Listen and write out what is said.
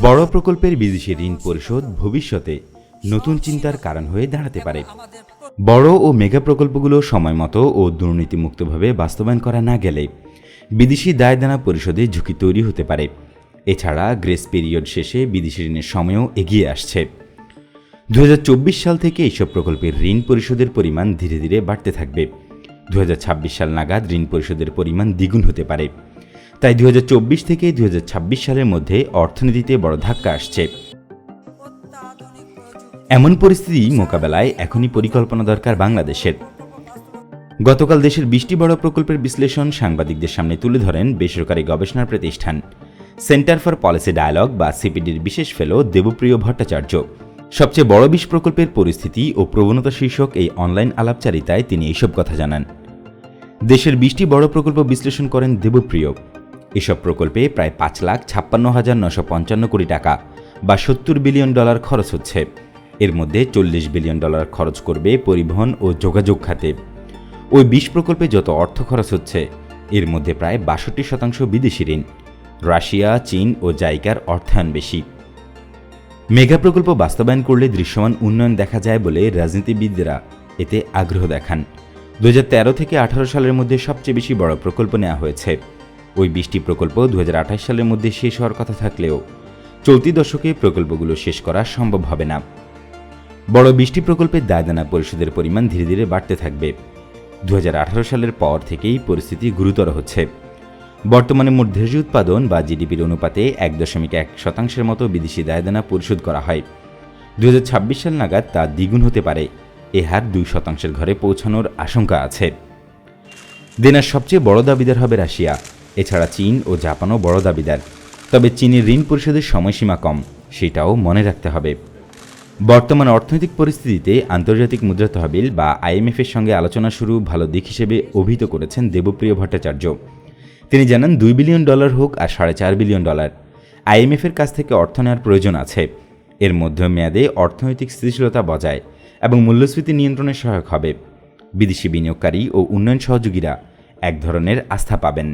বড় প্রকল্পের বিদেশি ঋণ পরিশোধ ভবিষ্যতে নতুন চিন্তার কারণ হয়ে দাঁড়াতে পারে। বড় ও মেগা প্রকল্পগুলো সময়মতো ও দুর্নীতিমুক্তভাবে বাস্তবায়ন করা না গেলে বিদেশি দায়দানা পরিশোধে ঝুঁকি তৈরি হতে পারে। এছাড়া গ্রেস পিরিয়ড শেষে বিদেশি ঋণের সময়ও এগিয়ে আসছে। দু হাজার চব্বিশ সাল থেকে এইসব প্রকল্পের ঋণ পরিশোধের পরিমাণ ধীরে ধীরে বাড়তে থাকবে। দু হাজার ছাব্বিশ সাল নাগাদ ঋণ পরিশোধের পরিমাণ দ্বিগুণ হতে পারে। তাই দুই হাজার চব্বিশ থেকে দুই হাজার ছাব্বিশ সালের মধ্যে অর্থনীতিতে বড় ধাক্কা আসছে। এমন পরিস্থিতি মোকাবেলায় এখনই পরিকল্পনা দরকার বাংলাদেশের। গতকাল দেশের বিশটি বড় প্রকল্পের বিশ্লেষণ সাংবাদিকদের সামনে তুলে ধরেন বেসরকারি গবেষণা প্রতিষ্ঠান। সেন্টার ফর পলিসি ডায়ালগ বা সিপিডির বিশেষ ফেলো দেবপ্রিয় ভট্টাচার্য। সবচেয়ে বড় বিশ প্রকল্পের পরিস্থিতি ও প্রবণতা শীর্ষক এই অনলাইন আলাপচারিতায় তিনি এইসব কথা জানান। দেশের বিশটি বড় প্রকল্প বিশ্লেষণ করেন দেবপ্রিয়। এসব প্রকল্পে প্রায় পাঁচ লাখ ছাপ্পান্ন হাজার নশো পঞ্চান্ন কোটি টাকা বা সত্তর বিলিয়ন ডলার খরচ হচ্ছে। এর মধ্যে চল্লিশ বিলিয়ন ডলার খরচ করবে পরিবহন ও যোগাযোগ খাতে। ওই বিশ প্রকল্পে যত অর্থ খরচ হচ্ছে, এর মধ্যে প্রায় বাষট্টি শতাংশ বিদেশি ঋণ। রাশিয়া, চীন ও জাইকার অর্থায়ন বেশি। মেগা প্রকল্প বাস্তবায়ন করলে দৃশ্যমান উন্নয়ন দেখা যায় বলে রাজনীতিবিদরা এতে আগ্রহ দেখান। দু হাজার তেরো থেকে আঠারো সালের মধ্যে সবচেয়ে বেশি বড় প্রকল্প নেওয়া হয়েছে। ওই বিশটি প্রকল্প দু হাজার আঠাশ সালের মধ্যে শেষ হওয়ার কথা থাকলেও চলতি দশকে প্রকল্পগুলো শেষ করা সম্ভব হবে না। বড় বিশটি প্রকল্পের দায়দানা পরিশোধের পরিমাণ ধীরে ধীরে বাড়তে থাকবে। দু হাজার আঠারো সালের পর থেকেই পরিস্থিতি গুরুতর হচ্ছে। বর্তমানে মোট দেশজ উৎপাদন বা জিডিপির অনুপাতে এক দশমিক এক শতাংশের মতো বিদেশি দায়দানা পরিশোধ করা হয়। দু হাজার ছাব্বিশ সাল নাগাদ তা দ্বিগুণ হতে পারে। এ হার দুই শতাংশের ঘরে পৌঁছানোর আশঙ্কা আছে। দেনার সবচেয়ে বড় দাবিদার হবে রাশিয়া। এছাড়া চীন ও জাপানও বড় দাবিদার। তবে চীনের ঋণ পরিশোধের সময়সীমা কম, সেটাও মনে রাখতে হবে। বর্তমান অর্থনৈতিক পরিস্থিতিতে আন্তর্জাতিক মুদ্রা তহবিল বা আইএমএফের সঙ্গে আলোচনা শুরু ভালো দিক হিসেবে অভিহিত করেছেন দেবপ্রিয় ভট্টাচার্য। তিনি জানান, দুই বিলিয়ন ডলার হোক আর সাড়ে চার বিলিয়ন ডলার। আইএমএফের কাছ থেকে অর্থ নেওয়ার প্রয়োজন আছে। এর মধ্যমেয়াদে অর্থনৈতিক স্থিতিশীলতা বজায় এবং মূল্যস্ফীতি নিয়ন্ত্রণে সহায়ক হবে। বিদেশি বিনিয়োগকারী ও উন্নয়ন সহযোগীরা এক ধরনের আস্থা পাবেন।